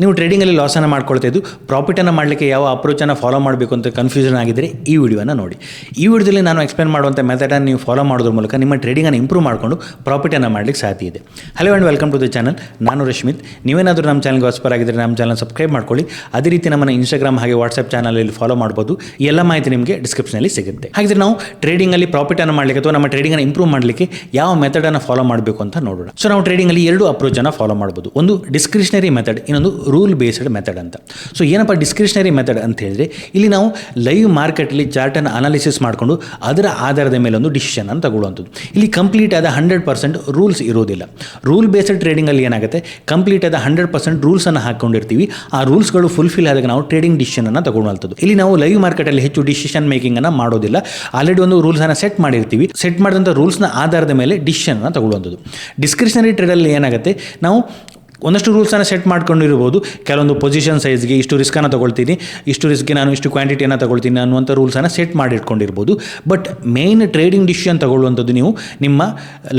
ನೀವು ಟ್ರೇಡಿಂಗಲ್ಲಿ ಲಾಸನ್ನು ಮಾಡ್ಕೊಳ್ತಾ ಇದ್ದು ಪ್ರಾಫಿಟನ್ನು ಮಾಡಲಿಕ್ಕೆ ಯಾವ ಅಪ್ರೋಚನ್ನು ಫಾಲೋ ಮಾಡಬೇಕು ಅಂತ ಕನ್ಫ್ಯೂಷನ್ ಆಗಿದ್ದರೆ ಈ ವಿಡಿಯೋನ ನೋಡಿ. ಈ ವಿಡಿಯೋದಲ್ಲಿ ನಾನು ಎಕ್ಸ್ಪ್ಲೇನ್ ಮಾಡುವಂಥ ಮೆಥಡನ್ನು ನೀವು ಫಾಲೋ ಮಾಡೋದ್ರ ಮೂಲಕ ನಿಮ್ಮ ಟ್ರೇಡಿಂಗನ್ನು ಇಂಪ್ರೂವ್ ಮಾಡಿಕೊಂಡು ಪ್ರಾಫಿಟನ್ನು ಮಾಡಲಿಕ್ಕೆ ಸಾಧ್ಯ ಇದೆ. Hello and welcome to the channel ನಾನು ರಶ್ಮಿತ್. ನೀವೇನಾದರೂ ನಮ್ಮ ಚಾನಲ್ಗೆ ಹೊಸಪರ್ ಆಗಿದ್ದರೆ ನಮ್ಮ ಚಾನಲ್ ಸಬ್ಸ್ಕ್ರೈಬ್ ಮಾಡ್ಕೊಳ್ಳಿ. ಅದೇ ರೀತಿ ನಮ್ಮನ್ನು ಇನ್ಸ್ಟಾಗ್ರಾಮ್ ಹಾಗೆ ವಾಟ್ಸಪ್ ಚಾನಲಲ್ಲಿ ಫಾಲೋ ಮಾಡ್ಬೋದು. ಎಲ್ಲ ಮಾಹಿತಿ ನಿಮಗೆ ಡಿಸ್ಕ್ರಿಪ್ಷನಲ್ಲಿ ಸಿಗುತ್ತೆ. ಹಾಗಿದ್ರೆ ನಾವು ಟ್ರೇಡಿಂಗಲ್ಲಿ ಪ್ರಾಫಿಟನ್ನು ಮಾಡಲಿಕ್ಕೆ ಅಥವಾ ನಮ್ಮ ಟ್ರೇಡಿಂಗನ್ನು ಇಂಪ್ರೂವ್ ಮಾಡಲಿಕ್ಕೆ ಯಾವ ಮೆಥಡನ್ನು ಫಾಲೋ ಮಾಡಬೇಕು ಅಂತ ನೋಡೋಣ. ಸೊ ನಾವು ಟ್ರೇಡಿಂಗಲ್ಲಿ ಎರಡು ಅಪ್ರೋಚನ್ನು ಫಾಲೋ ಮಾಡ್ಬೋದು. ಒಂದು ಡಿಸ್ಕ್ರಿಷನರಿ ಮೆಥಡ್ ಇನ್ನೊಂದು ರೂಲ್ ಬೇಸ್ಡ್ ಮೆಥಡ್ ಅಂತ. ಸೊ ಏನಪ್ಪ ಡಿಸ್ಕ್ರಿಷನರಿ ಮೆಥಡ್ ಅಂತ ಹೇಳಿದ್ರೆ, ಇಲ್ಲಿ ನಾವು ಲೈವ್ ಮಾರ್ಕೆಟಲ್ಲಿ ಚಾರ್ಟನ್ನು ಅನಾಲಿಸಿಸ್ ಮಾಡಿಕೊಂಡು ಅದರ ಆಧಾರದ ಮೇಲೆ ಒಂದು ಡಿಸಿಷನ್ ಅನ್ನು ತಗೊಳ್ಳುವಂಥದ್ದು. ಇಲ್ಲಿ ಕಂಪ್ಲೀಟ್ ಆದ ಹಂಡ್ರೆಡ್ ಪರ್ಸೆಂಟ್ ರೂಲ್ಸ್ ಇರೋದಿಲ್ಲ. ರೂಲ್ ಬೇಸ್ಡ್ ಟ್ರೇಡಿಂಗಲ್ಲಿ ಏನಾಗುತ್ತೆ? ಕಂಪ್ಲೀಟ್ ಆದ ಹಂಡ್ರೆಡ್ ಪರ್ಸೆಂಟ್ ರೂಲ್ಸನ್ನು ಹಾಕ್ಕೊಂಡಿರ್ತೀವಿ. ಆ ರೂಲ್ಸ್ಗಳು ಫುಲ್ಫಿಲ್ ಆದಾಗ ನಾವು ಟ್ರೇಡಿಂಗ್ ಡಿಸಿಷನ್ ಅನ್ನು ತಗೊಳ್ಳುವಂಥದ್ದು. ಇಲ್ಲಿ ನಾವು ಲೈವ್ ಮಾರ್ಕೆಟಲ್ಲಿ ಹೆಚ್ಚು ಡಿಸಿಷನ್ ಮೇಕಿಂಗ್ ಅನ್ನು ಮಾಡೋದಿಲ್ಲ. ಆಲ್ರೆಡಿ ಒಂದು ರೂಲ್ಸನ್ನು ಸೆಟ್ ಮಾಡಿರ್ತೀವಿ. ಸೆಟ್ ಮಾಡಿದಂಥ ರೂಲ್ಸ್ನ ಆಧಾರದ ಮೇಲೆ ಡಿಸಿಷನ್ ಅನ್ನು ತಗೊಳ್ಳುವಂಥದ್ದು. ಡಿಸ್ಕ್ರಿಷನರಿ ಟ್ರೇಡಲ್ಲಿ ಏನಾಗುತ್ತೆ? ನಾವು ಒಂದಷ್ಟು ರೂಲ್ಸನ್ನು ಸೆಟ್ ಮಾಡ್ಕೊಂಡಿರ್ಬೋದು. ಕೆಲವೊಂದು ಪೊಸಿಷನ್ ಸೈಜ್ಗೆ ಇಷ್ಟು ರಿಸ್ಕನ್ನು ತೊಗೊಳ್ತೀನಿ, ಇಷ್ಟು ರಿಸ್ಕ್ಗೆ ನಾನು ಇಷ್ಟು ಕ್ವಾಂಟಿಟಿಯನ್ನು ತೊಗೊಳ್ತೀನಿ ಅನ್ನುವಂಥ ರೂಲ್ಸನ್ನು ಸೆಟ್ ಮಾಡಿಟ್ಕೊಂಡಿರ್ಬೋದು. ಬಟ್ ಮೇಯ್ನ್ ಟ್ರೇಡಿಂಗ್ ಡಿಸಿಷನ್ ತಗೊಳ್ಳುವಂಥದ್ದು ನೀವು ನಿಮ್ಮ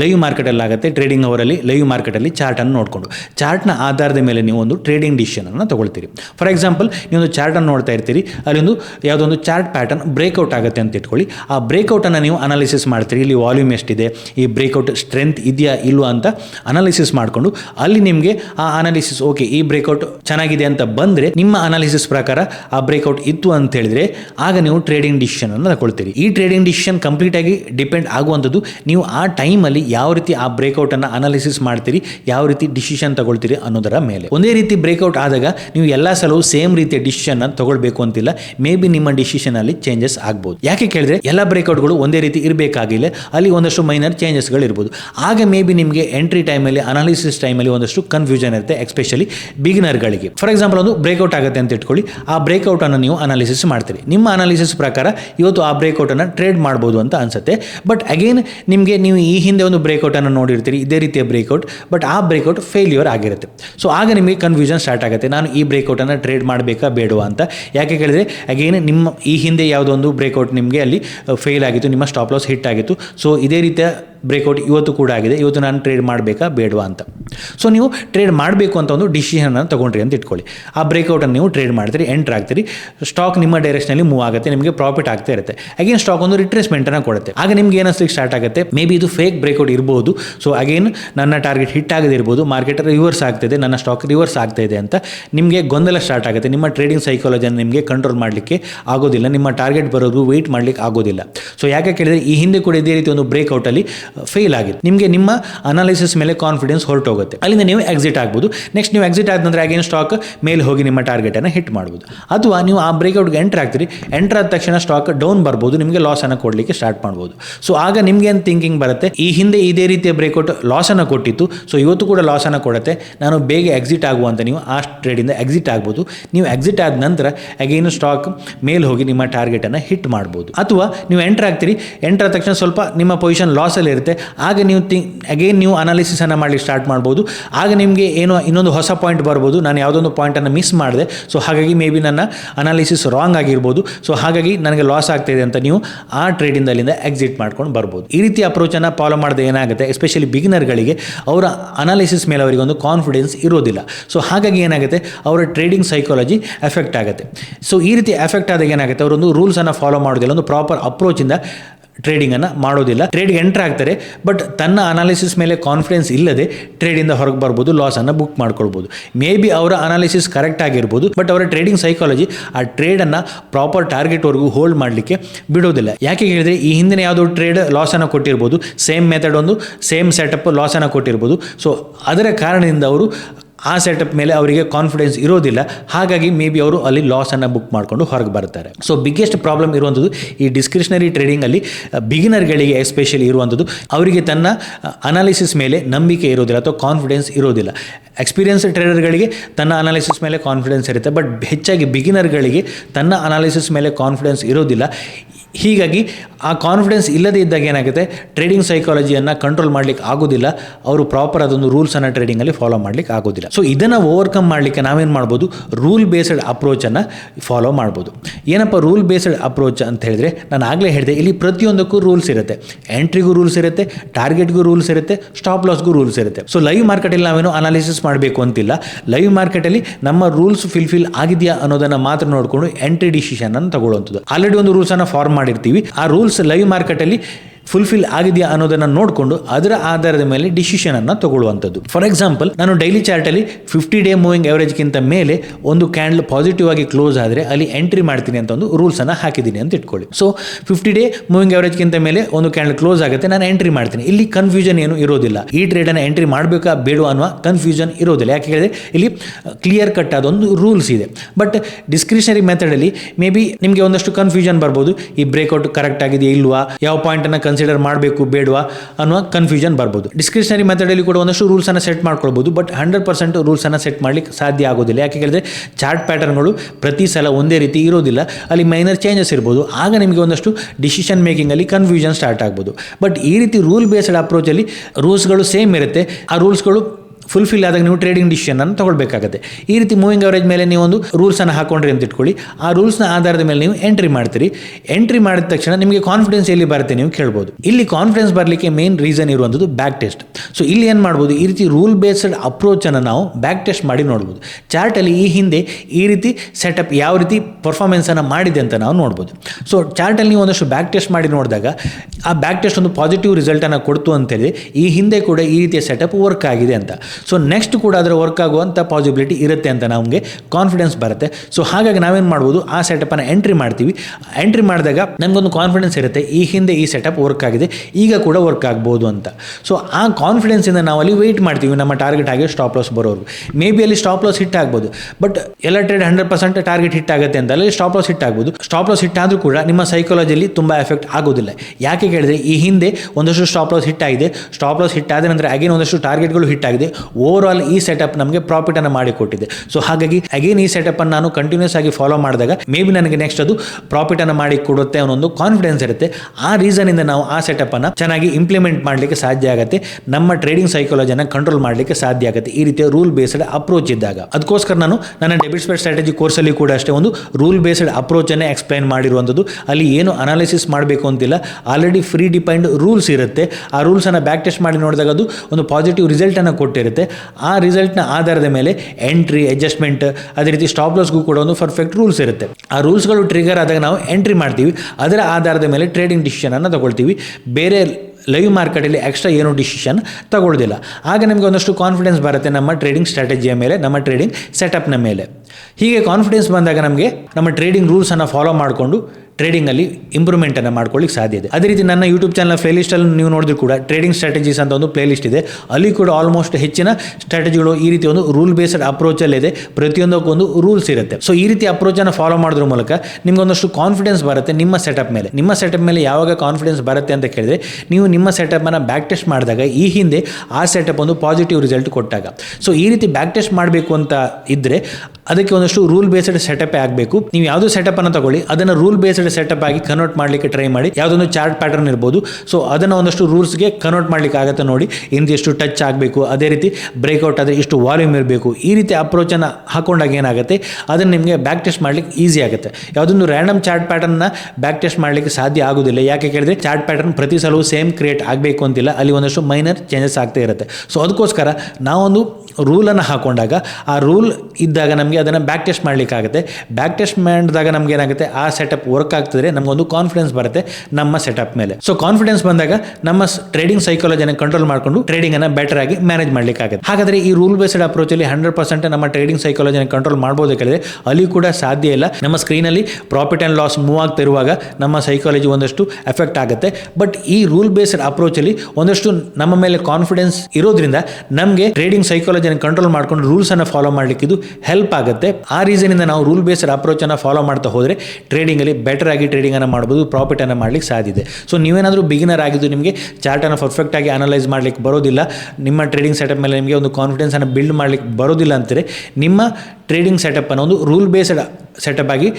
ಲೈವ್ ಮಾರ್ಕೆಟಲ್ಲಿ ಆಗುತ್ತೆ ಟ್ರೇಡಿಂಗ್ ಅವರಲ್ಲಿ ಲೈವ್ ಮಾರ್ಕೆಟಲ್ಲಿ ಚಾರ್ಟನ್ನು ನೋಡಿಕೊಂಡು. ಚಾರ್ಟ್ನ ಆಧಾರದ ಮೇಲೆ ನೀವು ಒಂದು ಟ್ರೇಡಿಂಗ್ ಡಿಸಿಷನನ್ನು ತೊಗೊಳ್ತೀರಿ. ಫಾರ್ ಎಕ್ಸಾಂಪಲ್ ನೀವೊಂದು ಚಾರ್ಟನ್ನು ನೋಡ್ತಾ ಇರ್ತೀರಿ ಅಲ್ಲಿ ಯಾವುದೊಂದು ಚಾರ್ಟ್ ಪ್ಯಾಟರ್ನ್ ಬ್ರೇಕ್ಔಟ್ ಆಗುತ್ತೆ ಅಂತ ಇಟ್ಕೊಳ್ಳಿ. ಆ ಬ್ರೇಕ್ಔಟನ್ನು ನೀವು ಅನಾಲಿಸಿಸ್ ಮಾಡ್ತೀರಿ, ಇಲ್ಲಿ ವಾಲ್ಯೂಮ್ ಎಷ್ಟಿದೆ, ಈ ಬ್ರೇಕ್ಔಟ್ ಸ್ಟ್ರೆಂತ್ ಇದೆಯಾ ಇಲ್ವಾ ಅಂತ ಅನಾಲಿಸಿಸ್ ಮಾಡಿಕೊಂಡು, ಅಲ್ಲಿ ನಿಮಗೆ ಆ ಅನಾಲಿಸಿಸ್ ಓಕೆ ಈ ಬ್ರೇಕ್ಔಟ್ ಚೆನ್ನಾಗಿದೆ ಅಂತ ಬಂದರೆ ನಿಮ್ಮ ಅನಾಲಿಸಿಸ್ ಪ್ರಕಾರ ಆ ಬ್ರೇಕ್ಔಟ್ ಇತ್ತು ಅಂತ ಹೇಳಿದ್ರೆ ಆಗ ನೀವು ಟ್ರೇಡಿಂಗ್ ಡಿಸಿಷನ್ ಅನ್ನು ತಗೊಳ್ತೀರಿ. ಈ ಟ್ರೇಡಿಂಗ್ ಡಿಸಿಷನ್ ಕಂಪ್ಲೀಟ್ ಆಗಿ ಡಿಪೆಂಡ್ ಆಗುವಂಥದ್ದು ನೀವು ಆ ಟೈಮಲ್ಲಿ ಯಾವ ರೀತಿ ಆ ಬ್ರೇಕ್ಔಟ್ ಅನ್ನು ಅನಾಲಿಸಿಸ್ ಮಾಡ್ತೀರಿ, ಯಾವ ರೀತಿ ಡಿಸಿಷನ್ ತಗೊಳ್ತೀರಿ ಅನ್ನೋದರ ಮೇಲೆ. ಒಂದೇ ರೀತಿ ಬ್ರೇಕ್ಔಟ್ ಆದಾಗ ನೀವು ಎಲ್ಲ ಸಲವೂ ಸೇಮ್ ರೀತಿಯ ಡಿಸಿಷನ್ ಅನ್ನು ತಗೊಳ್ಬೇಕು ಅಂತಿಲ್ಲ. ಮೇ ಬಿ ನಿಮ್ಮ ಡಿಸಿಷನ್ ಅಲ್ಲಿ ಚೇಂಜಸ್ ಆಗ್ಬೋದು. ಯಾಕೆ ಕೇಳಿದ್ರೆ ಎಲ್ಲ ಬ್ರೇಕ್ಔಟ್ಗಳು ಒಂದೇ ರೀತಿ ಇರಬೇಕಾಗಿಲ್ಲ. ಅಲ್ಲಿ ಒಂದಷ್ಟು ಮೈನರ್ ಚೇಂಜಸ್ಗಳು ಇರ್ಬೋದು ಆಗ ಮೇ ಬಿ ನಿಮಗೆ ಎಂಟ್ರಿ ಟೈಮಲ್ಲಿ ಅನಾಲಿಸಿಸ್ ಟೈಮಲ್ಲಿ ಒಂದಷ್ಟು ಕನ್ಫ್ಯೂಷನ್ ಇರುತ್ತೆ ಎಸ್ಪೆಷಲಿ ಬಿಗಿನರ್ಗಳಿಗೆ ಫಾರ್ ಎಕ್ಸಾಂಪಲ್ ಒಂದು ಬ್ರೇಕ್ಔಟ್ ಆಗುತ್ತೆ ಅಂತ ಇಟ್ಕೊಳ್ಳಿ. ಆ ಬ್ರೇಕ್ಔಟ್ ಅನ್ನು ನೀವು ಅನಾಲಿಸಿಸ್ ಮಾಡ್ತೀರಿ. ನಿಮ್ಮ ಅನಾಲಿಸಿಸ್ ಪ್ರಕಾರ ಇವತ್ತು ಆ ಬ್ರೇಕ್ಔಟನ್ನು ಟ್ರೇಡ್ ಮಾಡ್ಬೋದು ಅಂತ ಅನ್ಸುತ್ತೆ. ಬಟ್ ಅಗೇನ್ ನಿಮಗೆ ನೀವು ಈ ಹಿಂದೆ ಒಂದು ಬ್ರೇಕ್ಔಟನ್ನು ನೋಡಿರ್ತೀರಿ, ಇದೇ ರೀತಿಯ ಬ್ರೇಕ್ಔಟ್ ಬಟ್ ಆ ಬ್ರೇಕ್ಔಟ್ ಫೇಲ್ಯೂರ್ ಆಗಿರುತ್ತೆ. ಸೊ ಆಗ ನಿಮಗೆ ಕನ್ಫ್ಯೂಷನ್ ಸ್ಟಾರ್ಟ್ ಆಗುತ್ತೆ. ನಾನು ಈ ಬ್ರೇಕ್ಔಟನ್ನು ಟ್ರೇಡ್ ಮಾಡಬೇಕಾ, ಬೇಡವಾ ಅಂತ. ಯಾಕೆ ಕೇಳಿದ್ರೆ ಅಗೇನ್ ನಿಮ್ಮ ಈ ಹಿಂದೆ ಯಾವುದೋ ಒಂದು ಬ್ರೇಕ್ಔಟ್ ನಿಮಗೆ ಅಲ್ಲಿ ಫೇಲ್ ಆಗಿತ್ತು, ನಿಮ್ಮ ಸ್ಟಾಪ್ ಲಾಸ್ ಹಿಟ್ ಆಗಿತ್ತು. ಸೊ ಇದೇ ರೀತಿಯ ಬ್ರೇಕ್ಔಟ್ ಇವತ್ತು ಕೂಡ ಆಗಿದೆ. ಇವತ್ತು ನಾನು ಟ್ರೇಡ್ ಮಾಡಬೇಕಾ? ಬೇಡವಾ ಅಂತ. ಸೊ ನೀವು ಟ್ರೇಡ್ ಮಾಡಬೇಕು ಅಂತ ಒಂದು ಡಿಸಿಷನನ್ನು ತೊಗೊಂಡ್ರಿ ಅಂತ ಇಟ್ಕೊಳ್ಳಿ. ಆ ಬ್ರೇಕ್ಔಟನ್ನು ನೀವು ಟ್ರೇಡ್ ಮಾಡ್ತೀರಿ ಎಂಟ್ರ್ ಆಗ್ತೀರಿ. ಸ್ಟಾಕ್ ನಿಮ್ಮ ಡೈರೆಕ್ಷನಲ್ಲಿ ಮೂವ್ ಆಗುತ್ತೆ, ನಿಮಗೆ ಪ್ರಾಫಿಟ್ ಆಗ್ತಾ ಇರುತ್ತೆ. ಅಗೇನ್ ಸ್ಟಾಕ್ ಒಂದು ರಿಟ್ರೆಸ್ಮೆಂಟನ್ನು ಕೊಡುತ್ತೆ. ಆಗ ನಿಮ್ಗೆ ಏನಿಸ್ಲಿಕ್ಕೆ ಸ್ಟಾರ್ಟ್ ಆಗುತ್ತೆ. ಮೇ ಬಿ ಇದು ಫೇಕ್ ಬ್ರೇಕ್ಔಟ್ ಇರ್ಬೋದು. ಸೊ ಅಗೇನ್ ನನ್ನ ಟಾರ್ಗೆಟ್ ಹಿಟ್ ಆಗದೆ ಇರ್ಬೋದು. ಮಾರ್ಕೆಟ್ ರಿವರ್ಸ್ ಆಗ್ತಿದೆ ನನ್ನ ಸ್ಟಾಕ್ ರಿವರ್ಸ್ ಆಗ್ತಾ ಇದೆ ಅಂತ ನಿಮಗೆ ಗೊಂದಲ ಸ್ಟಾರ್ಟ್ ಆಗುತ್ತೆ. ನಿಮ್ಮ ಟ್ರೇಡಿಂಗ್ ಸೈಕಾಲಜಿಯನ್ನು ನಿಮಗೆ ಕಂಟ್ರೋಲ್ ಮಾಡಲಿಕ್ಕೆ ಆಗೋದಿಲ್ಲ. ನಿಮ್ಮ ಟಾರ್ಗೆಟ್ ಬರೋದು ವೆಯ್ಟ್ ಮಾಡಲಿಕ್ಕೆ ಆಗೋದಿಲ್ಲ. ಸೊ ಯಾಕೆ ಕೇಳಿದರೆ, ಈ ಹಿಂದೆ ಕೂಡ ಇದೇ ರೀತಿ ಒಂದು ಬ್ರೇಕ್ಔಟಲ್ಲಿ ಫೇಲ್ ಆಗಿದೆ ನಿಮಗೆ ನಿಮ್ಮ ಅನಾಲಿಸಿಸ್ ಮೇಲೆ ಕಾನ್ಫಿಡೆನ್ಸ್ ಹೊರಟೋಗುತ್ತೆ. ಅಲ್ಲಿಂದ ನೀವು ಎಕ್ಸಿಟ್ ಆಗ್ಬೋದು. ನೆಕ್ಸ್ಟ್ ನೀವು ಎಕ್ಸಿಟ್ ಆದ ನಂತರ ಅಗೇನ್ ಸ್ಟಾಕ್ ಮೇಲೆ ಹೋಗಿ ನಿಮ್ಮ ಟಾರ್ಗೆಟನ್ನು ಹಿಟ್ ಮಾಡ್ಬೋದು. ಅಥವಾ ನೀವು ಆ ಬ್ರೇಕ್ಔಟ್ಗೆ ಎಂಟ್ರ್ ಆಗ್ತೀರಿ. ಎಂಟ್ರ್ ಆದ ತಕ್ಷಣ ಸ್ಟಾಕ್ ಡೌನ್ ಬರ್ಬೋದು. ನಿಮಗೆ ಲಾಸನ್ನು ಕೊಡಲಿಕ್ಕೆ ಸ್ಟಾರ್ಟ್ ಮಾಡ್ಬೋದು. ಸೊ ಆಗ ನಿಮ್ಗೆ ಏನು ಥಿಂಕಿಂಗ್ ಬರುತ್ತೆ? ಈ ಹಿಂದೆ ಇದೇ ರೀತಿಯ ಬ್ರೇಕ್ಔಟ್ ಲಾಸನ್ನು ಕೊಟ್ಟಿತ್ತು. ಸೊ ಇವತ್ತು ಕೂಡ ಲಾಸನ್ನು ಕೊಡುತ್ತೆ. ನಾನು ಬೇಗ ಎಕ್ಸಿಟ್ ಆಗುವಂತ ನೀವು ಆ ಟ್ರೇಡಿಂದ ಎಕ್ಸಿಟ್ ಆಗ್ಬೋದು. ನೀವು ಎಕ್ಸಿಟ್ ಆದ ನಂತರ ಅಗೇನು ಸ್ಟಾಕ್ ಮೇಲೆ ಹೋಗಿ ನಿಮ್ಮ ಟಾರ್ಗೆಟನ್ನು ಹಿಟ್ ಮಾಡ್ಬೋದು. ಅಥವಾ ನೀವು ಎಂಟ್ರ್ ಆಗ್ತೀರಿ. ಎಂಟ್ರ್ ಆದ ತಕ್ಷಣ ಸ್ವಲ್ಪ ನಿಮ್ಮ ಪೊಸಿಷನ್ ಲಾಸಲ್ಲಿ ಇರುತ್ತೆ. ಆಗ ನೀವು ಥಿಂಕ್ ಅಗೇನ್ ನೀವು ಅನಾಲಿಸಿಸನ್ನು ಮಾಡಲಿಕ್ಕೆ ಸ್ಟಾರ್ಟ್ ಮಾಡ್ಬೋದು. ಆಗ ನಿಮಗೆ ಏನೋ, ಇನ್ನೊಂದು ಹೊಸ ಪಾಯಿಂಟ್ ಬರ್ಬೋದು. ನಾನು ಯಾವುದೊಂದು ಪಾಯಿಂಟನ್ನು ಮಿಸ್ ಮಾಡಿದೆ. ಸೊ ಹಾಗಾಗಿ ಮೇ ಬಿ ನನ್ನ ಅನಾಲಿಸಿಸ್ ರಾಂಗ್ ಆಗಿರ್ಬೋದು. ಸೊ ಹಾಗಾಗಿ ನನಗೆ ಲಾಸ್ ಆಗ್ತಾಯಿದೆ ಅಂತ ನೀವು ಆ ಟ್ರೇಡಿಂದ ಅಲ್ಲಿಂದ ಎಕ್ಸಿಟ್ ಮಾಡ್ಕೊಂಡು ಬರ್ಬೋದು. ಈ ರೀತಿ ಅಪ್ರೋಚನ್ನು ಫಾಲೋ ಮಾಡಿದ್ರೆ ಏನಾಗುತ್ತೆ? ಎಸ್ಪೆಷಲಿ ಬಿಗಿನರ್ಗಳಿಗೆ ಅವರ ಅನಾಲಿಸಿಸ್ ಮೇಲೆ ಅವರಿಗೆ ಒಂದು ಕಾನ್ಫಿಡೆನ್ಸ್ ಇರೋದಿಲ್ಲ. ಸೊ ಹಾಗಾಗಿ ಏನಾಗುತ್ತೆ? ಅವರ ಟ್ರೇಡಿಂಗ್ ಸೈಕಾಲಜಿ ಎಫೆಕ್ಟ್ ಆಗುತ್ತೆ. ಸೊ ಈ ರೀತಿ ಎಫೆಕ್ಟ್ ಆದಾಗ ಏನಾಗುತ್ತೆ? ಅವರೊಂದು ರೂಲ್ಸನ್ನು ಫಾಲೋ ಮಾಡೋದಿಲ್ಲ ಒಂದು ಪ್ರಾಪರ್ ಅಪ್ರೋಚಿಂದ ಟ್ರೇಡಿಂಗನ್ನು ಮಾಡೋದಿಲ್ಲ. ಟ್ರೇಡ್ಗೆ ಎಂಟರ್ ಆಗ್ತಾರೆ. ಬಟ್ ತನ್ನ ಅನಾಲಿಸಿಸ್ ಮೇಲೆ ಕಾನ್ಫಿಡೆನ್ಸ್ ಇಲ್ಲದೆ ಟ್ರೇಡಿಂದ ಹೊರಗೆ ಬರ್ಬೋದು ಲಾಸನ್ನು ಬುಕ್ ಮಾಡ್ಕೊಳ್ಬೋದು. ಮೇ ಬಿ ಅವರ ಅನಾಲಿಸಿಸ್ ಕರೆಕ್ಟ್ ಆಗಿರ್ಬೋದು ಬಟ್ ಅವರ ಟ್ರೇಡಿಂಗ್ ಸೈಕಾಲಜಿ ಆ ಟ್ರೇಡನ್ನು ಪ್ರಾಪರ್ ಟಾರ್ಗೆಟ್ವರೆಗೂ ಹೋಲ್ಡ್ ಮಾಡಲಿಕ್ಕೆ ಬಿಡೋದಿಲ್ಲ. ಯಾಕೆ ಹೇಳಿದರೆ, ಈ ಹಿಂದಿನ ಯಾವುದೋ ಟ್ರೇಡ್ ಲಾಸನ್ನು ಕೊಟ್ಟಿರ್ಬೋದು ಸೇಮ್ ಮೆಥಡ್ ಒಂದು ಸೇಮ್ ಸೆಟಪ್ ಲಾಸನ್ನು ಕೊಟ್ಟಿರ್ಬೋದು. ಸೊ ಅದರ ಕಾರಣದಿಂದ ಅವರು ಆ ಸೆಟಪ್ ಮೇಲೆ ಅವರಿಗೆ ಕಾನ್ಫಿಡೆನ್ಸ್ ಇರೋದಿಲ್ಲ. ಹಾಗಾಗಿ ಮೇ ಬಿ ಅವರು ಅಲ್ಲಿ ಲಾಸನ್ನು ಬುಕ್ ಮಾಡಿಕೊಂಡು ಹೊರಗೆ ಬರ್ತಾರೆ ಸೊ ಬಿಗ್ಗೆಸ್ಟ್ ಪ್ರಾಬ್ಲಮ್ ಇರುವಂಥದ್ದು ಈ ಡಿಸ್ಕ್ರಿಷನರಿ ಟ್ರೇಡಿಂಗಲ್ಲಿ ಬಿಗಿನರ್ಗಳಿಗೆ ಎಸ್ಪೆಷಲಿ ಇರುವಂಥದ್ದು ಅವರಿಗೆ ತನ್ನ ಅನಾಲಿಸಿಸ್ ಮೇಲೆ ನಂಬಿಕೆ ಇರೋದಿಲ್ಲ ಅಥವಾ ಕಾನ್ಫಿಡೆನ್ಸ್ ಇರೋದಿಲ್ಲ. ಎಕ್ಸ್ಪೀರಿಯನ್ಸ್ ಟ್ರೇಡರ್ಗಳಿಗೆ ತನ್ನ ಅನಾಲಿಸಿಸ್ ಮೇಲೆ ಕಾನ್ಫಿಡೆನ್ಸ್ ಇರುತ್ತೆ. ಬಟ್ ಹೆಚ್ಚಾಗಿ ಬಿಗಿನರ್ಗಳಿಗೆ ತನ್ನ ಅನಾಲಿಸಿಸ್ ಮೇಲೆ ಕಾನ್ಫಿಡೆನ್ಸ್ ಇರೋದಿಲ್ಲ. ಹೀಗಾಗಿ ಆ ಕಾನ್ಫಿಡೆನ್ಸ್ ಇಲ್ಲದೇ ಇದ್ದಾಗ ಏನಾಗುತ್ತೆ? ಟ್ರೇಡಿಂಗ್ ಸೈಕಾಲಜಿಯನ್ನು ಕಂಟ್ರೋಲ್ ಮಾಡಲಿಕ್ಕೆ ಆಗೋದಿಲ್ಲ. ಅವರು ಪ್ರಾಪರ್ ಅದೊಂದು ರೂಲ್ಸನ್ನು ಟ್ರೇಡಿಂಗಲ್ಲಿ ಫಾಲೋ ಮಾಡಲಿಕ್ಕೆ ಆಗೋದಿಲ್ಲ. ಸೊ ಇದನ್ನು ಓವರ್ಕಮ್ ಮಾಡಲಿಕ್ಕೆ ನಾವೇನು ಮಾಡ್ಬೋದು? ರೂಲ್ ಬೇಸ್ಡ್ ಅಪ್ರೋಚನ್ನು ಫಾಲೋ ಮಾಡ್ಬೋದು. ಏನಪ್ಪ ರೂಲ್ ಬೇಸ್ಡ್ ಅಪ್ರೋಚ್ ಅಂತ ಹೇಳಿದ್ರೆ? ನಾನು ಆಗಲೇ ಹೇಳಿದೆ, ಇಲ್ಲಿ ಪ್ರತಿಯೊಂದಕ್ಕೂ ರೂಲ್ಸ್ ಇರುತ್ತೆ. ಎಂಟ್ರಿಗೂ ರೂಲ್ಸ್ ಇರುತ್ತೆ ಟಾರ್ಗೆಟ್ಗೂ ರೂಲ್ಸ್ ಇರುತ್ತೆ ಸ್ಟಾಪ್ ಲಾಸ್ಗೂ ರೂಲ್ಸ್ ಇರುತ್ತೆ. ಸೊ ಲೈವ್ ಮಾರ್ಕೆಟಲ್ಲಿ ನಾವೇನು ಅನಾಲಿಸಿಸ್ ಮಾಡಬೇಕು ಅಂತಿಲ್ಲ. ಲೈವ್ ಮಾರ್ಕೆಟಲ್ಲಿ ನಮ್ಮ ರೂಲ್ಸ್ ಫಿಲ್ಫಿಲ್ ಆಗಿದೆಯಾ ಅನ್ನೋದನ್ನು ಮಾತ್ರ ನೋಡಿಕೊಂಡು ಎಂಟ್ರಿ ಡಿಸಿಷನ್ ಅನ್ನು ತಗೊಳ್ಳುವಂಥದ್ದು. ಆಲ್ರೆಡಿ ಒಂದು ರೂಲ್ಸನ್ನು ಫಾರ್ಮ್ ಮಾಡಿರ್ತೀವಿ. ಆ ರೂಲ್ಸ್ ಲೈವ್ ಮಾರ್ಕೆಟಲ್ಲಿ ಫುಲ್ಫಿಲ್ ಆಗಿದೆಯಾ ಅನ್ನೋದನ್ನು ನೋಡಿಕೊಂಡು ಅದರ ಆಧಾರದ ಮೇಲೆ ಡಿಸಿಷನ್ ಅನ್ನು ತಗೊಳ್ಳುವಂಥದ್ದು. ಫಾರ್ ಎಕ್ಸಾಂಪಲ್ ನಾನು ಡೈಲಿ ಚಾರ್ಟಲ್ಲಿ ಫಿಫ್ಟಿ ಡೇ ಮೂವಿಂಗ್ ಅವರೇಜ್ಗಿಂತ ಮೇಲೆ ಒಂದು ಕ್ಯಾಂಡಲ್ ಪಾಸಿಟಿವ್ ಆಗಿ ಕ್ಲೋಸ್ ಆದರೆ ಅಲ್ಲಿ ಎಂಟ್ರಿ ಮಾಡ್ತೀನಿ ಅಂತ ಒಂದು ರೂಲ್ಸನ್ನು ಹಾಕಿದ್ದೀನಿ ಅಂತ ಇಟ್ಕೊಳ್ಳಿ. ಸೊ ಫಿಫ್ಟಿ ಡೇ ಮೂವಿಂಗ್ ಅವರೇಜ್ಗಿಂತ ಮೇಲೆ ಒಂದು ಕ್ಯಾಂಡಲ್ ಕ್ಲೋಸ್ ಆಗುತ್ತೆ, ನಾನು ಎಂಟ್ರಿ ಮಾಡ್ತೀನಿ. ಇಲ್ಲಿ ಕನ್ಫ್ಯೂಷನ್ ಏನು ಇರೋದಿಲ್ಲ. ಈ ಟ್ರೇಡನ್ನು ಎಂಟ್ರಿ ಮಾಡಬೇಕಾ ಬೇಡವಾ ಅನ್ನುವ ಕನ್ಫ್ಯೂಷನ್ ಇರೋದಿಲ್ಲ. ಯಾಕೆ ಹೇಳಿದ್ರೆ ಇಲ್ಲಿ ಕ್ಲಿಯರ್ ಕಟ್ ಆದ ಒಂದು ರೂಲ್ಸ್ ಇದೆ. ಬಟ್ ಡಿಸ್ಕ್ರಿಷನರಿ ಮೆಥಡಲ್ಲಿ ಮೇ ಬಿ ನಿಮಗೆ ಒಂದಷ್ಟು ಕನ್ಫ್ಯೂಷನ್ ಬರ್ಬೋದು. ಈ ಬ್ರೇಕ್ಔಟ್ ಕರೆಕ್ಟ್ ಆಗಿದೆಯಾ ಇಲ್ವಾ? ಯಾವ ಪಾಯಿಂಟನ್ನು ಕನ್ಸಿಡರ್ ಮಾಡಬೇಕು, ಬೇಡವಾ ಅನ್ನುವ ಕನ್ಫ್ಯೂಷನ್ ಬರ್ಬೋದು. ಡಿಸ್ಕ್ರಿಷನರಿ ಮೆಥಡಲ್ಲಿ ಕೂಡ ಒಂದಷ್ಟು ರೂಲ್ಸನ್ನು ಸೆಟ್ ಮಾಡ್ಕೊಳ್ಬೋದು ಬಟ್ ಹಂಡ್ರೆಡ್ ಪರ್ಸೆಂಟ್ ರೂಲ್ಸನ್ನು ಸೆಟ್ ಮಾಡಲಿಕ್ಕೆ ಸಾಧ್ಯ ಆಗೋದಿಲ್ಲ. ಯಾಕೆ ಹೇಳಿದ್ರೆ ಚಾರ್ಟ್ ಪ್ಯಾಟರ್ನ್ಗಳು ಪ್ರತಿ ಸಲ ಒಂದೇ ರೀತಿ ಇರೋದಿಲ್ಲ. ಅಲ್ಲಿ ಮೈನರ್ ಚೇಂಜಸ್ ಇರ್ಬೋದು. ಆಗ ನಿಮಗೆ ಒಂದಷ್ಟು ಡಿಸಿಷನ್ ಮೇಕಿಂಗಲ್ಲಿ ಕನ್ಫ್ಯೂಷನ್ ಸ್ಟಾರ್ಟ್ ಆಗ್ಬೋದು. ಬಟ್ ಈ ರೀತಿ ರೂಲ್ ಬೇಸ್ಡ್ ಅಪ್ರೋಚಲ್ಲಿ ರೂಲ್ಸ್ಗಳು ಸೇಮ್ ಇರುತ್ತೆ. ಆ ರೂಲ್ಸ್ಗಳು ಫುಲ್ಫಿಲ್ ಆದಾಗ ನೀವು ಟ್ರೇಡಿಂಗ್ ಡಿಸಿಷನ್ ಅನ್ನು ತಗೊಳ್ಬೇಕಾಗುತ್ತೆ. ಈ ರೀತಿ ಮೂವಿಂಗ್ ಅವರೇಜ್ ಮೇಲೆ ನೀವು ಒಂದು ರೂಲ್ಸನ್ನು ಹಾಕೊಂಡ್ರಿ ಅಂತ ಇಟ್ಕೊಳ್ಳಿ. ಆ ರೂಲ್ಸ್ನ ಆಧಾರದ ಮೇಲೆ ನೀವು ಎಂಟ್ರಿ ಮಾಡ್ತೀರಿ. ಎಂಟ್ರಿ ಮಾಡಿದ ತಕ್ಷಣ ನಿಮಗೆ ಕಾನ್ಫಿಡೆನ್ಸ್ ಎಲ್ಲಿ ಬರುತ್ತೆ ನೀವು ಕೇಳ್ಬೋದು. ಇಲ್ಲಿ ಕಾನ್ಫಿಡೆನ್ಸ್ ಬರಲಿಕ್ಕೆ ಮೇನ್ ರೀಸನ್ ಇರುವಂಥದ್ದು ಬ್ಯಾಕ್ ಟೆಸ್ಟ್ ಸೊ ಇಲ್ಲಿ ಏನು ಮಾಡ್ಬೋದು? ಈ ರೀತಿ ರೂಲ್ ಬೇಸ್ಡ್ ಅಪ್ರೋಚನ್ನು ನಾವು ಬ್ಯಾಕ್ ಟೆಸ್ಟ್ ಮಾಡಿ ನೋಡ್ಬೋದು. ಚಾರ್ಟಲ್ಲಿ ಈ ಹಿಂದೆ ಈ ರೀತಿ ಸೆಟಪ್ ಯಾವ ರೀತಿ ಪರ್ಫಾರ್ಮೆನ್ಸನ್ನು ಮಾಡಿದೆ ಅಂತ ನಾವು ನೋಡ್ಬೋದು. ಸೊ ಚಾರ್ಟಲ್ಲಿ ನೀವು ಒಂದಷ್ಟು ಬ್ಯಾಕ್ ಟೆಸ್ಟ್ ಮಾಡಿ ನೋಡಿದಾಗ ಆ ಬ್ಯಾಕ್ ಟೆಸ್ಟ್ ಒಂದು ಪಾಸಿಟಿವ್ ರಿಸಲ್ಟನ್ನು ಕೊಡ್ತು ಅಂತೇಳಿ ಈ ಹಿಂದೆ ಕೂಡ ಈ ರೀತಿಯ ಸೆಟಪ್ ವರ್ಕ್ ಆಗಿದೆ ಅಂತ. ಸೊ ನೆಕ್ಸ್ಟ್ ಕೂಡ ಅದರ ವರ್ಕ್ ಆಗುವಂಥ ಪಾಸಿಬಿಲಿಟಿ ಇರುತ್ತೆ ಅಂತ ನಮಗೆ ಕಾನ್ಫಿಡೆನ್ಸ್ ಬರುತ್ತೆ. ಸೊ ಹಾಗಾಗಿ ನಾವೇನು ಮಾಡ್ಬೋದು? ಆ ಸೆಟಪನ್ನು ಎಂಟ್ರಿ ಮಾಡ್ತೀವಿ. ಎಂಟ್ರಿ ಮಾಡಿದಾಗ ನಮಗೊಂದು ಕಾನ್ಫಿಡೆನ್ಸ್ ಇರುತ್ತೆ. ಈ ಹಿಂದೆ ಈ ಸೆಟಪ್ ವರ್ಕ್ ಆಗಿದೆ. ಈಗ ಕೂಡ ವರ್ಕ್ ಆಗ್ಬೋದು ಅಂತ. ಸೊ ಆ ಕಾನ್ಫಿಡೆನ್ಸಿಂದ ನಾವು ಅಲ್ಲಿ ವೆಯ್ಟ್ ಮಾಡ್ತೀವಿ. ನಮ್ಮ ಟಾರ್ಗೆಟ್ ಆಗಿ ಸ್ಟಾಪ್ ಲಾಸ್ ಬರೋರು ಮೇ ಬಿ ಅಲ್ಲಿ ಸ್ಟಾಪ್ ಲಾಸ್ ಹಿಟ್ ಆಗ್ಬೋದು. ಬಟ್ ಎಲ್ಲ trade hundred percent target hit ಆಗುತ್ತೆ ಅಂತ. ಅಲ್ಲಿ ಸ್ಟಾಪ್ ಲಾಸ್ ಹಿಟ್ ಆಗ್ಬೋದು. ಸ್ಟಾಪ್ ಲಾಸ್ ಹಿಟ್ ಆದರೂ ಕೂಡ ನಿಮ್ಮ ಸೈಕಾಲಜಿಯಲ್ಲಿ ತುಂಬ ಎಫೆಕ್ಟ್ ಆಗೋದಿಲ್ಲ. ಯಾಕೆ ಕೇಳಿದ್ರೆ ಈ ಹಿಂದೆ ಒಂದಷ್ಟು ಸ್ಟಾಪ್ ಲಾಸ್ ಹಿಟ್ ಆಗಿದೆ. ಸ್ಟಾಪ್ ಲಾಸ್ ಹಿಟ್ ಆದ ನಂತರ ಅಗೇನ್ ಒಂದಷ್ಟು ಟಾರ್ಗೆಟ್ಗಳು ಹಿಟ್ ಆಗಿದೆ. ಓವರ್ ಆಲ್ ಈ ಸೆಟಪ್ ನಮಗೆ ಪ್ರಾಫಿಟನ್ನು ಮಾಡಿಕೊಟ್ಟಿದೆ ಸೊ ಹಾಗಾಗಿ ಅಗೇನ್ ಈ ಸೆಟಪ್ಪನ್ನು ನಾನು ಕಂಟಿನ್ಯೂಸ್ ಆಗಿ ಫಾಲೋ ಮಾಡಿದಾಗ ಮೇ ಬಿ ನನಗೆ ನೆಕ್ಸ್ಟ್ ಅದು ಪ್ರಾಫಿಟನ್ನು ಮಾಡಿ ಕೊಡುತ್ತೆ ಅನ್ನೋ ಒಂದು ಕಾನ್ಫಿಡೆನ್ಸ್ ಇರುತ್ತೆ. ಆ ರೀಸನಿಂದ ನಾವು ಆ ಸೆಟಪ್ಪನ್ನು ಚೆನ್ನಾಗಿ ಇಂಪ್ಲಿಮೆಂಟ್ ಮಾಡಲಿಕ್ಕೆ ಸಾಧ್ಯ ಆಗುತ್ತೆ. ನಮ್ಮ ಟ್ರೇಡಿಂಗ್ ಸೈಕಾಲಜಿಯನ್ನು ಕಂಟ್ರೋಲ್ ಮಾಡಲಿಕ್ಕೆ ಸಾಧ್ಯ ಆಗುತ್ತೆ. ಈ ರೀತಿಯ ರೂಲ್ ಬೇಸ್ಡ್ ಅಪ್ರೋಚ್ ಇದ್ದಾಗ. ಅದಕ್ಕೋಸ್ಕರ ನಾನು ನನ್ನ ಡೆಬಿಟ್ ಸ್ಪೆಟ್ ಸ್ಟ್ರಾಟಜಿ ಕೋರ್ಸಲ್ಲಿ ಕೂಡ ಅಷ್ಟೇ ಒಂದು ರೂಲ್ ಬೇಸ್ಡ್ ಅಪ್ರೋಚನ್ನೇ ಎಕ್ಸ್ಪ್ಲೈನ್ ಮಾಡಿರುವಂಥದ್ದು. ಅಲ್ಲಿ ಏನು ಅನಾಲಿಸಿಸ್ ಮಾಡಬೇಕು ಅಂತಿಲ್ಲ. ಆಲ್ರೆಡಿ ಫ್ರೀ ಡಿಪೈಂಡ್ ರೂಲ್ಸ್ ಇರುತ್ತೆ. ಆ ರೂಲ್ಸನ್ನು ಬ್ಯಾಕ್ ಟೆಸ್ಟ್ ಮಾಡಿ ನೋಡಿದಾಗ ಅದು ಒಂದು ಪಾಸಿಟಿವ್ ರಿಸಲ್ಟನ್ನು ಕೊಟ್ಟಿರುತ್ತೆ. ಆ ರಿಸಲ್ಟ್ನ ಆಧಾರದ ಮೇಲೆ ಎಂಟ್ರಿ ಅಡ್ಜಸ್ಟ್ಮೆಂಟ್ ಅದೇ ರೀತಿ ಸ್ಟಾಪ್ ಲಾಸ್ಗೂ ಕೂಡ ಒಂದು ಪರ್ಫೆಕ್ಟ್ ರೂಲ್ಸ್ ಇರುತ್ತೆ. ಆ ರೂಲ್ಸ್ಗಳು ಟ್ರಿಗರ್ ಆದಾಗ ನಾವು ಎಂಟ್ರಿ ಮಾಡ್ತೀವಿ. ಅದರ ಆಧಾರದ ಮೇಲೆ ಟ್ರೇಡಿಂಗ್ ಡಿಸಿಷನನ್ನು ತಗೊಳ್ತೀವಿ. ಬೇರೆ ಲೈವ್ ಮಾರ್ಕೆಟಲ್ಲಿ ಎಕ್ಸ್ಟ್ರಾ ಏನೂ ಡಿಸಿಷನ್ ತಗೊಳ್ಳೋದಿಲ್ಲ ಆಗ ನಿಮಗೆ ಒಂದಷ್ಟು ಕಾನ್ಫಿಡೆನ್ಸ್ ಬರುತ್ತೆ ನಮ್ಮ ಟ್ರೇಡಿಂಗ್ ಸ್ಟ್ರಾಟಜಿಯ ಮೇಲೆ, ನಮ್ಮ ಟ್ರೇಡಿಂಗ್ ಸೆಟಪ್ನ ಮೇಲೆ. ಹೀಗೆ ಕಾನ್ಫಿಡೆನ್ಸ್ ಬಂದಾಗ ನಮಗೆ ನಮ್ಮ ಟ್ರೇಡಿಂಗ್ ರೂಲ್ಸನ್ನು ಫಾಲೋ ಮಾಡಿಕೊಂಡು ಟ್ರೇಡಿಂಗಲ್ಲಿ ಇಂಪ್ರೂವ್ಮೆಂಟನ್ನು ಮಾಡ್ಕೊಳ್ಳಿಕ್ಕೆ ಸಾಧ್ಯ ಇದೆ. ಅದೇ ರೀತಿ ನನ್ನ ಯೂಟ್ಯೂಬ್ ಚಾನಲ್ ಪ್ಲೇಲಿಸ್ಟಲ್ಲಿ ನೀವು ನೋಡಿದ್ರು ಕೂಡ ಟ್ರೇಡಿಂಗ್ ಸ್ಟ್ರಾಟಜೀಸ್ ಅಂತ ಒಂದು ಪ್ಲೇಲಿಸ್ಟ್ ಇದೆ. ಅಲ್ಲಿ ಕೂಡ ಆಲ್ಮೋಸ್ಟ್ ಹೆಚ್ಚಿನ ಸ್ಟ್ರಾಟಜಿಗಳು ಈ ರೀತಿ ಒಂದು ರೂಲ್ ಬೇಸ್ಡ್ ಅಪ್ರೋಚಲ್ಲಿದೆ ಪ್ರತಿಯೊಂದಕ್ಕೊಂದು ರೂಲ್ಸ್ ಇರುತ್ತೆ. ಸೊ ಈ ರೀತಿ ಅಪ್ರೋಚನ್ನು ಫಾಲೋ ಮಾಡೋದ್ರ ಮೂಲಕ ನಿಮ್ಗೆ ಒಂದಷ್ಟು ಕಾನ್ಫಿಡೆನ್ಸ್ ಬರುತ್ತೆ ನಿಮ್ಮ ಸೆಟಪ್ ಮೇಲೆ. ನಿಮ್ಮ ಸೆಟಪ್ ಮೇಲೆ ಯಾವಾಗ ಕಾನ್ಫಿಡೆನ್ಸ್ ಬರುತ್ತೆ ಅಂತ ಕೇಳಿದ್ರೆ ನೀವು ನಿಮ್ಮ ಸೆಟಪನ್ನು ಬ್ಯಾಕ್ ಟೆಸ್ಟ್ ಮಾಡಿದಾಗ ಈ ಹಿಂದೆ ಆ ಸೆಟಪ್ ಒಂದು ಪಾಸಿಟಿವ್ ರಿಸಲ್ಟ್ ಕೊಟ್ಟಾಗ. ಸೊ ಈ ರೀತಿ ಬ್ಯಾಕ್ ಟೆಸ್ಟ್ ಮಾಡಬೇಕು ಅಂತ ಇದ್ದರೆ ಅದಕ್ಕೆ ಒಂದಷ್ಟು ರೂಲ್ ಬೇಸ್ಡ್ ಸೆಟಪ್ ಆಗಬೇಕು. ನೀವು ಯಾವುದು ಸೆಟಪ್ ಅನ್ನು ತಗೊಳ್ಳಿ, ಅದನ್ನು ರೂಲ್ ಬೇಸ್ಡ್ ಸೆಟಪ್ ಆಗಿ ಕನ್ವರ್ಟ್ ಮಾಡಲಿಕ್ಕೆ ಟ್ರೈ ಮಾಡಿ. ಯಾವುದೊಂದು ಚಾರ್ಟ್ ಪ್ಯಾಟರ್ನ್ ಇರ್ಬೋದು. ಸೊ ಅದನ್ನು ಒಂದಷ್ಟು ರೂಲ್ಸ್ಗೆ ಕನ್ವರ್ಟ್ ಮಾಡಲಿಕ್ಕೆ ಆಗುತ್ತೆ ನೋಡಿ. ಇಂದು ಎಷ್ಟು ಟಚ್ ಆಗಬೇಕು, ಅದೇ ರೀತಿ ಬ್ರೇಕ್ಔಟ್ ಆದರೆ ಇಷ್ಟು ವಾಲ್ಯೂಮ್ ಇರಬೇಕು, ಈ ರೀತಿ ಅಪ್ರೋಚನ್ನು ಹಾಕೊಂಡಾಗ ಏನಾಗುತ್ತೆ? ಅದನ್ನು ನಿಮಗೆ ಬ್ಯಾಕ್ ಟೆಸ್ಟ್ ಮಾಡಲಿಕ್ಕೆ ಈಸಿ ಆಗುತ್ತೆ. ಯಾವುದೊಂದು ರ್ಯಾಂಡಮ್ ಚಾರ್ಟ್ ಪ್ಯಾಟರ್ನ್ನ ಬ್ಯಾಕ್ ಟೆಸ್ಟ್ ಮಾಡಲಿಕ್ಕೆ ಸಾಧ್ಯ ಆಗೋದಿಲ್ಲ. ಯಾಕೆ ಕೇಳಿದ್ರೆ ಚಾರ್ಟ್ ಪ್ಯಾಟರ್ನ್ ಪ್ರತಿ ಸಲವೂ ಸೇಮ್ ಕ್ರಿಯೇಟ್ ಆಗಬೇಕು ಅಂತಿಲ್ಲ. ಅಲ್ಲಿ ಒಂದಷ್ಟು ಮೈನರ್ ಚೇಂಜಸ್ ಆಗ್ತಾ ಇರುತ್ತೆ. ಸೊ ಅದಕ್ಕೋಸ್ಕರ ನಾವೊಂದು ರೂಲನ್ನು ಹಾಕೊಂಡಾಗ, ಆ ರೂಲ್ ಇದ್ದಾಗ ನಮಗೆ ಅದನ್ನು ಬ್ಯಾಕ್ ಟೆಸ್ಟ್ ಮಾಡಲಿಕ್ಕಾಗುತ್ತೆ ಬ್ಯಾಕ್ ಟೆಸ್ಟ್ ಮಾಡಿದಾಗ ನಮಗೇನಾಗುತ್ತೆ ಆ ಸೆಟಪ್ ವರ್ಕ್ ಆಗ್ತಿದ್ರೆ ನಮಗೊಂದು ಕಾನ್ಫಿಡೆನ್ಸ್ ಬರುತ್ತೆ ನಮ್ಮ ಸೆಟಪ್ ಮೇಲೆ. ಸೊ ಕಾನ್ಫಿಡೆನ್ಸ್ ಬಂದಾಗ ನಮ್ಮ ಟ್ರೇಡಿಂಗ್ ಸೈಕಾಲಜಿಯನ್ನು ಕಂಟ್ರೋಲ್ ಮಾಡಿಕೊಂಡು ಟ್ರೇಡಿಂಗ್ ಅನ್ನ ಬೆಟರ್ ಆಗಿ ಮ್ಯಾನೇಜ್ ಮಾಡ್ಲಿಕ್ಕೆ ಆಗುತ್ತೆ ಹಾಗಾದ್ರೆ ಈ ರೂಲ್ ಬೇಸ್ಡ್ ಅಪ್ರೋಚ್ ಅಲ್ಲಿ ಹಂಡ್ರೆಡ್ ಪರ್ಸೆಂಟ್ ನಮ್ಮ ಟ್ರೇಡಿಂಗ್ ಸೈಕಾಲಜಿನ ಕಂಟ್ರೋಲ್ ಮಾಡಬಹುದು ಕೇಳಿದ್ರೆ ಅಲ್ಲಿ ಕೂಡ ಸಾಧ್ಯ ಇಲ್ಲ. ನಮ್ಮ ಸ್ಕ್ರೀನಲ್ಲಿ ಪ್ರಾಫಿಟ್ ಆ್ಯಂಡ್ ಲಾಸ್ ಮೂವ್ ಆಗ್ತಿರುವಾಗ ನಮ್ಮ ಸೈಕಾಲಜಿ ಒಂದಷ್ಟು ಎಫೆಕ್ಟ್ ಆಗುತ್ತೆ. ಬಟ್ ಈ ರೂಲ್ ಬೇಸ್ಡ್ ಅಪ್ರೋಚ್ ಅಲ್ಲಿ ಒಂದಷ್ಟು ನಮ್ಮ ಮೇಲೆ ಕಾನ್ಫಿಡೆನ್ಸ್ ಇರೋದ್ರಿಂದ ನಮಗೆ ಟ್ರೇಡಿಂಗ್ ಸೈಕಾಲಜಿನ ಕಂಟ್ರೋಲ್ ಮಾಡ್ಕೊಂಡು ರೂಲ್ಸ್ ಅನ್ನು ಫಾಲೋ ಮಾಡ್ಲಿಕ್ಕೆ ಇದು ಹೆಲ್ಪ್ ಆಗುತ್ತೆ. ಆ ರೀಸನ್ ಇಂದ ನಾವು ರೂಲ್ ಬೇಸ್ಡ್ ಅಪ್ರೋಚ್ ಅನ್ನು ಫಾಲೋ ಮಾಡ್ತಾ ಹೋದ್ರೆ ಟ್ರೇಡಿಂಗ್ ಅಲ್ಲಿ ಬೆಟರ್ ಆಗಿ ಟ್ರೇಡಿಂಗನ್ನು ಮಾಡ್ಬೋದು ಪ್ರಾಫಿಟನ್ನು ಮಾಡಲಿಕ್ಕೆ ಮಾಡ್ಲಿಕ್ಕೆ ಸಾಧ್ಯ ಇದೆ. ಸೊ ನೀವೇನಾದರೂ ಬಿಗಿನರ್ ಆಗಿದ್ದು ನಿಮಗೆ ಚಾರ್ಟನ್ನು ಪರ್ಫೆಕ್ಟಾಗಿ ಅನಲೈಸ್ ಮಾಡ್ಲಿಕ್ಕೆ ಬರೋದಿಲ್ಲ, ನಿಮ್ಮ ಟ್ರೇಡಿಂಗ್ ಸೆಟಪ್ ಮೇಲೆ ನಿಮಗೆ ಒಂದು ಕಾನ್ಫಿಡೆನ್ಸನ್ನು ಬಿಲ್ಡ್ ಮಾಡ್ಲಿಕ್ಕೆ ಬರೋದಿಲ್ಲ ಅಂತಾರೆ, ನಿಮ್ಮ ಟ್ರೇಡಿಂಗ್ ಸೆಟಪ್ ಅನ್ನು ಒಂದು ರೂಲ್ ಬೇಸ್ಡ್ ಸೆಟಪ್ ಆಗಿ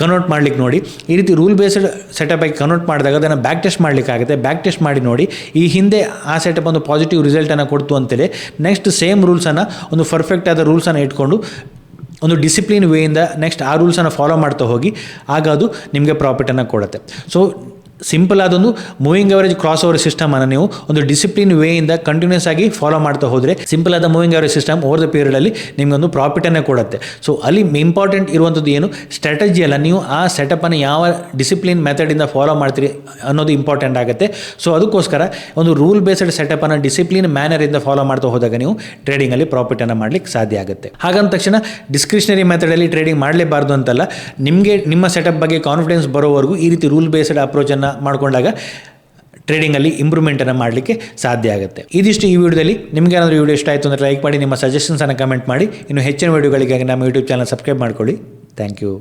ಕನ್ವರ್ಟ್ ಮಾಡ್ಲಿಕ್ಕೆ ನೋಡಿ. ಈ ರೀತಿ ರೂಲ್ ಬೇಸ್ಡ್ ಸೆಟಪ್ ಆಗಿ ಕನ್ವರ್ಟ್ ಮಾಡಿದಾಗ ಅದನ್ನು ಬ್ಯಾಕ್ ಟೆಸ್ಟ್ ಮಾಡಲಿಕ್ಕಾಗುತ್ತೆ ಬ್ಯಾಕ್ ಟೆಸ್ಟ್ ಮಾಡಿ ನೋಡಿ, ಈ ಹಿಂದೆ ಆ ಸೆಟಪ್ ಒಂದು ಪಾಸಿಟಿವ್ ರಿಸಲ್ಟನ್ನು ಕೊಡ್ತು ಅಂತೇಳಿ ನೆಕ್ಸ್ಟ್ ಸೇಮ್ ರೂಲ್ಸನ್ನು ಒಂದು ಪರ್ಫೆಕ್ಟ್ ಆದ ರೂಲ್ಸನ್ನು ಇಟ್ಕೊಂಡು ಒಂದು ಡಿಸಿಪ್ಲಿನ್ ವೇಯಿಂದ ನೆಕ್ಸ್ಟ್ ಆ ರೂಲ್ಸನ್ನು ಫಾಲೋ ಮಾಡ್ತಾ ಹೋಗಿ, ಆಗ ಅದು ನಿಮಗೆ ಪ್ರಾಫಿಟನ್ನು ಕೊಡುತ್ತೆ. ಸೊ ಸಿಂಪಲ್ ಆದೊಂದು moving average crossover system ಸಿಸ್ಟಮನ್ನು ನೀವು ಒಂದು ಡಿಸಿಪ್ಲಿನ್ ಇಂದ ಕಂಟಿನ್ಯೂಸ್ ಆಗಿ ಫಾಲೋ ಮಾಡ್ತಾ ಹೋದರೆ ಸಿಂಪಲ್ ಆದ moving average system over the ಒಂದು ಪ್ರಾಫಿಟ್ ಅನೇ ಕೊಡುತ್ತೆ. ಸೊ ಅಲ್ಲಿ ಇಂಪಾರ್ಟೆಂಟ್ ಇರುವಂಥದ್ದು ಏನು? ಸ್ಟ್ರಾಟಜಿ ಅಲ್ಲ. ನೀವು ಆ ಸೆಟಪನ್ನು ಯಾವ ಡಿಸಿಪ್ಲಿನ್ ಮೆಥಡಿಂದ ಫಾಲೋ ಮಾಡ್ತೀರಿ ಅನ್ನೋದು ಇಂಪಾರ್ಟೆಂಟ್ ಆಗುತ್ತೆ. ಸೊ ಅದಕ್ಕೋಸ್ಕರ ಒಂದು ರೂಲ್ ಬೇಸ್ಡ್ ಸೆಟಪನ್ನು ಡಿಸಿಪ್ಲಿನ್ ಮ್ಯಾನರಿಂದ ಫಾಲೋ ಮಾಡ್ತಾ ಹೋದಾಗ ನೀವು ಟ್ರೇಡಿಂಗಲ್ಲಿ ಪ್ರಾಫಿಟನ್ನು ಮಾಡ್ಲಿಕ್ಕೆ ಸಾಧ್ಯ ಆಗುತ್ತೆ. ಹಾಗಂದ ತಕ್ಷಣ ಡಿಸ್ಕ್ರಿಷನರಿ ಮೆಥಡಲ್ಲಿ ಟ್ರೇಡಿಂಗ್ ಮಾಡಲೇಬಾರ್ದು ಅಂತಲ್ಲ, ನಿಮಗೆ ನಿಮ್ಮ ಸೆಟಪ್ ಬಗ್ಗೆ ಕಾನ್ಫಿಡೆನ್ಸ್ ಬರೋವರೆಗೂ ಈ ರೀತಿ ರೂಲ್ ಬೇಸ್ಡ್ ಅಪ್ರೋಚನ್ನು ಮಾಡಿಕೊಂಡಾಗ ಟ್ರೇಡಿಂಗಲ್ಲಿ ಇಂಪ್ರೂವ್ಮೆಂಟನ್ನು ಮಾಡಲಿಕ್ಕೆ ಸಾಧ್ಯ ಆಗುತ್ತೆ. ಇದಿಷ್ಟು ಈ ವಿಡಿಯೋದಲ್ಲಿ. ನಿಮಗೆ ಏನಾದರೂ ವಿಡಿಯೋ ಇಷ್ಟ ಆಯಿತು ಅಂದರೆ ಲೈಕ್ ಮಾಡಿ, ನಿಮ್ಮ ಸಜೆಷನ್ಸನ್ನು ಕಮೆಂಟ್ ಮಾಡಿ. ಇನ್ನು ಹೆಚ್ಚಿನ ವಿಡಿಯೋಗಳಿಗಾಗಿ ನಮ್ಮ ಯೂಟ್ಯೂಬ್ ಚಾನಲ್ ಸಬ್ಸ್ಕ್ರೈಬ್ ಮಾಡ್ಕೊಳ್ಳಿ. Thank you